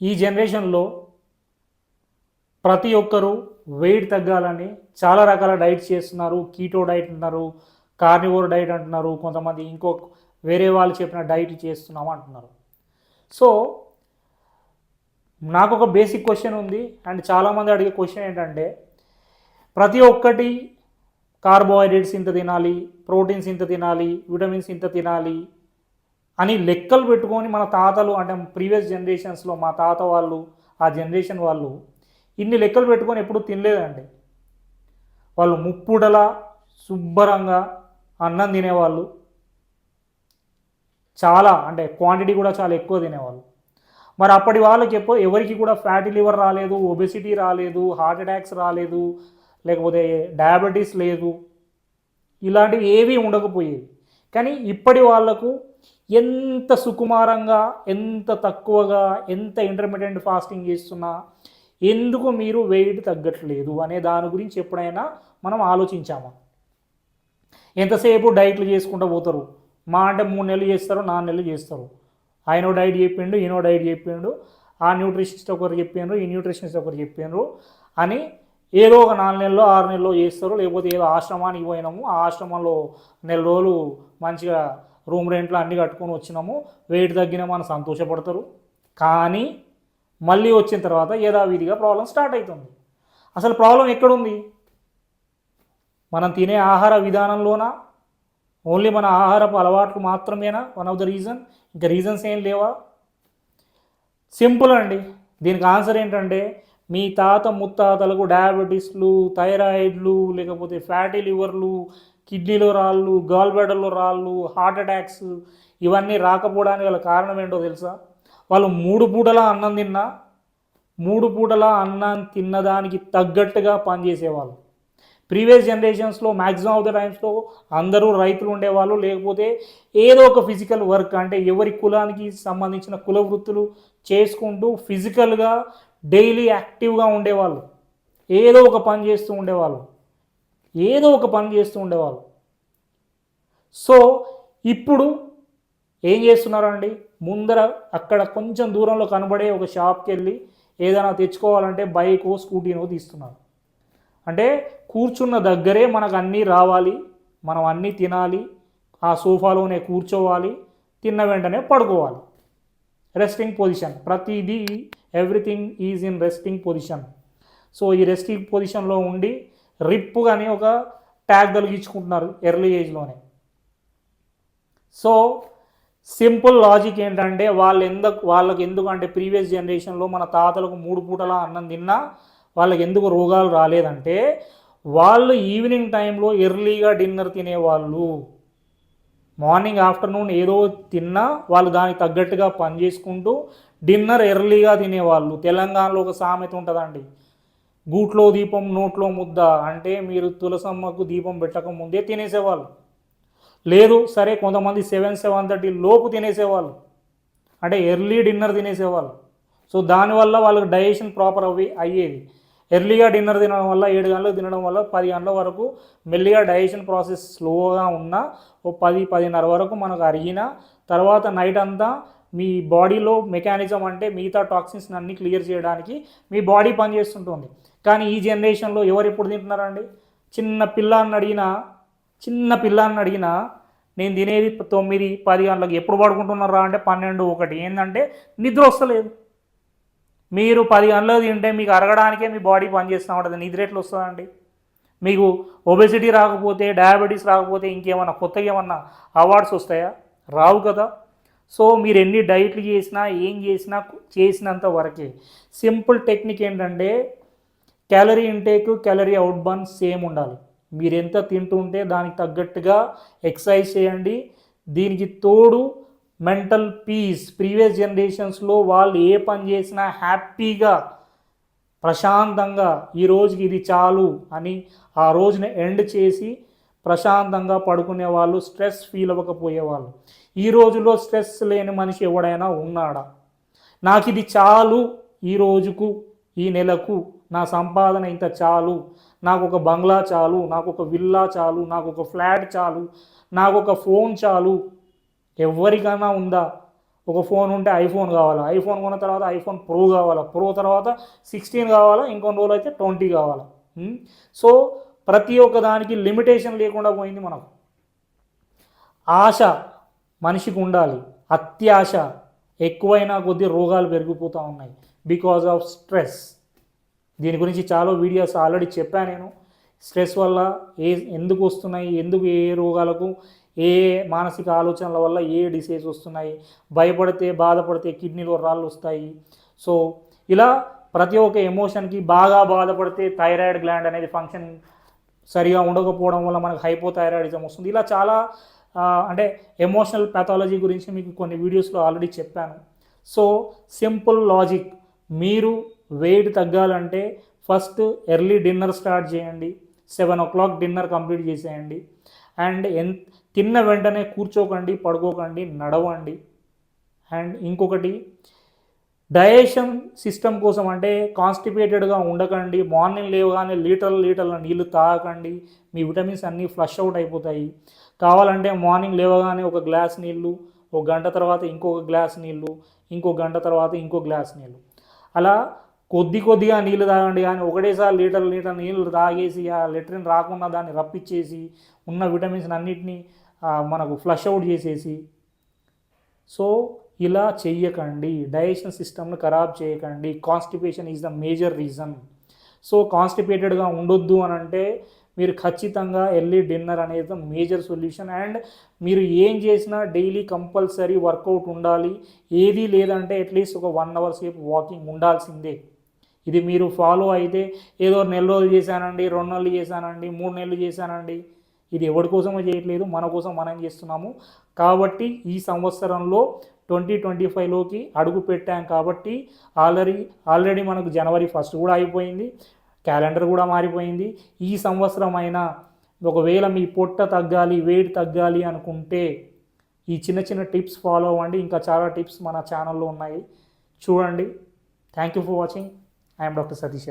ఈ జనరేషన్లో ప్రతి ఒక్కరూ వెయిట్ తగ్గాలని చాలా రకాల డైట్స్ చేస్తున్నారు. కీటో డైట్ అంటున్నారు కార్నివోర్ డైట్ అంటున్నారు కొంతమంది ఇంకో వేరే వాళ్ళు చెప్పిన డైట్ చేస్తున్నాము అంటున్నారు. సో నాకు ఒక బేసిక్ క్వశ్చన్ ఉంది. అండ్ చాలామంది అడిగే క్వశ్చన్ ఏంటంటే ప్రతి ఒక్కటి కార్బోహైడ్రేట్స్ ఇంత తినాలి ప్రోటీన్స్ ఇంత తినాలి విటమిన్స్ ఇంత తినాలి అని లెక్కలు పెట్టుకొని మన తాతలు అంటే ప్రీవియస్ జనరేషన్స్లో మా తాత వాళ్ళు ఆ జనరేషన్ వాళ్ళు ఇన్ని లెక్కలు పెట్టుకొని ఎప్పుడు తినలేదండి. వాళ్ళు ముప్పుడల శుభ్రంగా అన్నం తినేవాళ్ళు. చాలా అంటే క్వాంటిటీ కూడా చాలా ఎక్కువ తినేవాళ్ళు. మరి అప్పటి వాళ్ళకి ఎప్పుడు ఎవరికి కూడా ఫ్యాటీ లివర్ రాలేదు ఒబెసిటీ రాలేదు హార్ట్ అటాక్స్ రాలేదు లేకపోతే డయాబెటీస్ లేదు. ఇలాంటివి ఏవీ ఉండకపోయేవి. కానీ ఇప్పటి వాళ్ళకు ఎంత సుకుమారంగా ఎంత తక్కువగా ఎంత ఇంటర్మీడియట్ ఫాస్టింగ్ చేస్తున్నా ఎందుకు మీరు వెయిట్ తగ్గట్లేదు అనే దాని గురించి ఎప్పుడైనా మనం ఆలోచించామా? ఎంతసేపు డైట్లు చేసుకుంటూ పోతారు? మా అంటే మూడు నెలలు చేస్తారు నాలుగు నెలలు చేస్తారు. ఆయనో డైట్ చెప్పిండు ఈయనో డైట్ చెప్పిండు ఆ న్యూట్రిషనిస్ట్ ఒకరు చెప్పిండ్రు ఈ న్యూట్రిషనిస్ట్ ఒకరు చెప్పిండ్రు అని ఏదో ఒక నాలుగు నెలలో ఆరు నెలలో చేస్తారు. లేకపోతే ఏదో ఆశ్రమానికి పోయినాము ఆ ఆశ్రమంలో నెల రోజులు మంచిగా రూమ్ రెంట్లో అన్నీ కట్టుకొని వచ్చినాము. వెయిట్ తగ్గినామని సంతోషపడతారు. కానీ మళ్ళీ వచ్చిన తర్వాత యథావిధిగా ప్రాబ్లం స్టార్ట్ అవుతుంది. అసలు ప్రాబ్లం ఎక్కడుంది? మనం తినే ఆహార విధానంలోనా? ఓన్లీ మన ఆహారపు అలవాట్లు మాత్రమేనా? One of the reason. ఇంకా రీజన్స్ ఏం లేవా? సింపుల్ అండి. దీనికి ఆన్సర్ ఏంటంటే మీ తాత ముత్తాతలకు డయాబెటీస్లు థైరాయిడ్లు లేకపోతే ఫ్యాటీ లివర్లు కిడ్నీలో రాళ్ళు గాల్ రాళ్ళు హార్ట్ అటాక్స్ ఇవన్నీ రాకపోవడానికి గల కారణం ఏంటో తెలుసా? వాళ్ళు మూడు పూటలా అన్నం తిన్నా మూడు పూటలా అన్నం తిన్నదానికి తగ్గట్టుగా పనిచేసేవాళ్ళు. ప్రీవియస్ జనరేషన్స్లో మ్యాక్సిమం ఆఫ్ ద టైమ్స్లో అందరూ రైతులు ఉండేవాళ్ళు. లేకపోతే ఏదో ఒక ఫిజికల్ వర్క్ అంటే ఎవరి కులానికి సంబంధించిన కుల వృత్తులు చేసుకుంటూ ఫిజికల్గా డైలీ యాక్టివ్గా ఉండేవాళ్ళు. ఏదో ఒక పని చేస్తూ ఉండేవాళ్ళు. ఏదో ఒక పని చేస్తూ ఉండేవాళ్ళు. సో ఇప్పుడు ఏం చేస్తున్నారండి? ముందర అక్కడ కొంచెం దూరంలో కనబడే ఒక షాప్కి వెళ్ళి ఏదైనా తెచ్చుకోవాలంటే బైకో స్కూటీనో తీస్తున్నారు. అంటే కూర్చున్న దగ్గరే మనకు అన్నీ రావాలి మనం అన్నీ తినాలి ఆ సోఫాలోనే కూర్చోవాలి తిన్న వెంటనే పడుకోవాలి. రెస్టింగ్ పొజిషన్ ప్రతిదీ everything is in resting position so ఈ రెస్టింగ్ పొజిషన్లో ఉండి రిప్ కానీ ఒక ట్యాగ్ తొలగించుకుంటున్నారు ఎర్లీ ఏజ్లోనే సో సింపుల్ లాజిక్ ఏంటంటే వాళ్ళు ఎందుకు వాళ్ళకి ఎందుకు అంటే ప్రీవియస్ జనరేషన్లో మన తాతలకు మూడు పూటల అన్నం తిన్నా వాళ్ళకి ఎందుకు రోగాలు రాలేదంటే వాళ్ళు ఈవినింగ్ టైంలో ఎర్లీగా డిన్నర్ తినేవాళ్ళు. మార్నింగ్ ఆఫ్టర్నూన్ ఏదో తిన్నా వాళ్ళు దానికి తగ్గట్టుగా పని చేసుకుంటూ డిన్నర్ ఎర్లీగా తినేవాళ్ళు. తెలంగాణలో ఒక సామెత ఉంటుందండి. గూట్లో దీపం నోట్లో ముద్ద అంటే మీరు తులసమ్మకు దీపం పెట్టక ముందే తినేసేవాళ్ళు. లేదు సరే కొంతమంది సెవెన్ సెవెన్ థర్టీ లోపు తినేసేవాళ్ళు. అంటే ఎర్లీ డిన్నర్ తినేసేవాళ్ళు. సో దానివల్ల వాళ్ళకి డైజెషన్ ప్రాపర్ అవి అయ్యేది. ఎర్లీగా డిన్నర్ తినడం వల్ల ఏడు గంటలకు తినడం వల్ల పది గంటల వరకు మెల్లిగా డైజెషన్ ప్రాసెస్ స్లోగా ఉన్నా ఓ పది పదిన్నర వరకు మనకు అరిగిన తర్వాత నైట్ అంతా మీ బాడీలో మెకానిజం అంటే మిగతా టాక్సిన్స్ అన్ని క్లియర్ చేయడానికి మీ బాడీ పనిచేస్తుంటుంది. కానీ ఈ జనరేషన్లో ఎవరు ఎప్పుడు తింటున్నారండి? చిన్న పిల్లాన్ని అడిగినా చిన్న పిల్లాన్ని అడిగినా నేను తినేది తొమ్మిది పది గంటలకు ఎప్పుడు పడుకుంటున్నారా అంటే పన్నెండు ఒకటి. ఏంటంటే నిద్ర వస్తలేదు. మీరు పది గంటలకు తింటే మీకు అరగడానికే మీ బాడీ పనిచేస్తూ ఉంటుంది. నిద్ర ఎట్లా వస్తుందండి? మీకు ఒబెసిటీ రాకపోతే డయాబెటీస్ రాకపోతే ఇంకేమన్నా కొత్తగా ఏమన్నా అవార్డ్స్ వస్తాయా? రావు కదా. సో మీరు ఎన్ని డైట్లు చేసినా ఏం చేసినా చేసినంత వరకే. సింపుల్ టెక్నిక్ ఏంటంటే calorie intake calorie out burn same ఉండాలి. మీరు ఎంత తింటుంటే దానికి తగ్గట్టుగా ఎక్సర్సైజ్ చేయండి. దీనికి తోడు మెంటల్ పీస్. ప్రీవియస్ జనరేషన్స్లో వాళ్ళు ఏ పని చేసినా హ్యాపీగా ప్రశాంతంగా ఈ రోజుకి ఇది చాలు అని ఆ రోజుని ఎండ్ చేసి ప్రశాంతంగా పడుకునే వాళ్ళు స్ట్రెస్ ఫీల్ అవ్వకపోయేవాళ్ళు. ఈ రోజుల్లో స్ట్రెస్ లేని మనిషి ఎవడైనా ఉన్నాడా? నాకు ఇది చాలు ఈ రోజుకు ఈ నెలకు. నా సంపాదన ఇంత చాలు. నాకు ఒక బంగ్లా చాలు. నాకు ఒక విల్లా చాలు. నాకు ఒక ఫ్లాట్ చాలు. నాకు ఒక ఫోన్ చాలు. ఎవరికైనా ఉందా? ఒక ఫోన్ ఉంటే ఐఫోన్ కావాలా? ఐఫోన్ కొన్న తర్వాత ఐఫోన్ ప్రో కావాలా? ప్రో తర్వాత సిక్స్టీన్ కావాలా? ఇంకొన్ని రోజులు అయితే ట్వంటీ కావాలా? సో ప్రతి ఒక్క దానికి లిమిటేషన్ లేకుండా పోయింది మనకు. ఆశ మనిషికి ఉండాలి. అత్యాశ ఎక్కువైనా కొద్దీ రోగాలు పెరిగిపోతూ ఉన్నాయి. బికాజ్ ఆఫ్ స్ట్రెస్ దీని గురించి చాలా వీడియోస్ ఆల్రెడీ చెప్పాను నేను. స్ట్రెస్ వల్ల ఏ ఎందుకు వస్తున్నాయి? ఎందుకు ఏ రోగాలకు ఏ ఏ మానసిక ఆలోచనల వల్ల ఏ డిసీజ్ వస్తున్నాయి? భయపడితే బాధపడితే కిడ్నీలో రాళ్ళు వస్తాయి. సో ఇలా ప్రతి ఒక్క ఎమోషన్కి బాగా బాధపడితే థైరాయిడ్ గ్లాండ్ అనేది ఫంక్షన్ సరిగా ఉండకపోవడం వల్ల మనకు హైపోథైరాయిడిజం వస్తుంది. ఇలా చాలా అంటే ఎమోషనల్ ప్యాథాలజీ గురించి మీకు కొన్ని వీడియోస్లో ఆల్రెడీ చెప్పాను. So simple logic. మీరు వెయిట్ తగ్గాలంటే ఫస్ట్ ఎర్లీ డిన్నర్ స్టార్ట్ చేయండి. Seven o'clock dinner complete చేసేయండి. అండ్ ఎన్ తిన్న వెంటనే కూర్చోకండి పడుకోకండి నడవండి. అండ్ ఇంకొకటి డయేషన్ సిస్టమ్ కోసం అంటే కాన్స్టిపేటెడ్గా ఉండకండి మార్నింగ్ లేవగానే లీటర్ల లీటర్ల నీళ్ళు తాగకండి మీ విటమిన్స్ అన్నీ ఫ్లష్ అవుట్ అయిపోతాయి. కావాలంటే మార్నింగ్ లేవగానే ఒక గ్లాస్ నీళ్ళు ఒక గంట తర్వాత ఇంకొక గ్లాస్ నీళ్ళు ఇంకో గంట తర్వాత ఇంకో గ్లాస్ నీళ్ళు అలా కొద్ది కొద్దిగా నీళ్ళు తాగండి కానీ ఒకటేసారి లీటర్ లీటర్ నీళ్ళు తాగేసి ఆ లెట్రిన్ రాకుండా దాన్ని రప్పించేసి ఉన్న విటమిన్స్ అన్నిటినీ మనకు ఫ్లష్ అవుట్ చేసేసి. సో ఇలా చెయ్యకండి. డైజెషన్ సిస్టమ్ను ఖరాబ్ చేయకండి. Constipation is the major reason. So కాన్స్టిపేటెడ్గా ఉండొద్దు అని అంటే మీరు ఖచ్చితంగా ఎర్లీ డిన్నర్ అనేది మేజర్ సొల్యూషన్. అండ్ మీరు ఏం చేసినా డైలీ కంపల్సరీ వర్కౌట్ ఉండాలి. ఏది లేదంటే అట్లీస్ట్ ఒక వన్ అవర్ సేపు వాకింగ్ ఉండాల్సిందే. ఇది మీరు ఫాలో అయితే ఏదో నెల రోజులు చేశానండి రెండు నెలలు చేశానండి మూడు నెలలు చేశానండి. ఇది ఎవరి కోసమో చేయట్లేదు మన కోసం మనం చేస్తున్నాము. కాబట్టి ఈ సంవత్సరంలో ట్వంటీ ట్వంటీ ఫైవ్లోకి అడుగు పెట్టాం కాబట్టి ఆల్రెడీ ఆల్రెడీ మనకు జనవరి ఫస్ట్ కూడా అయిపోయింది క్యాలెండర్ కూడా మారిపోయింది. ఈ సంవత్సరం అయినా ఒకవేళ మీ పొట్ట తగ్గాలి వెయిట్ తగ్గాలి అనుకుంటే ఈ చిన్న చిన్న టిప్స్ ఫాలో అవ్వండి. ఇంకా చాలా టిప్స్ మన ఛానల్లో ఉన్నాయి. చూడండి. Thank you for watching. I'm doctor Satish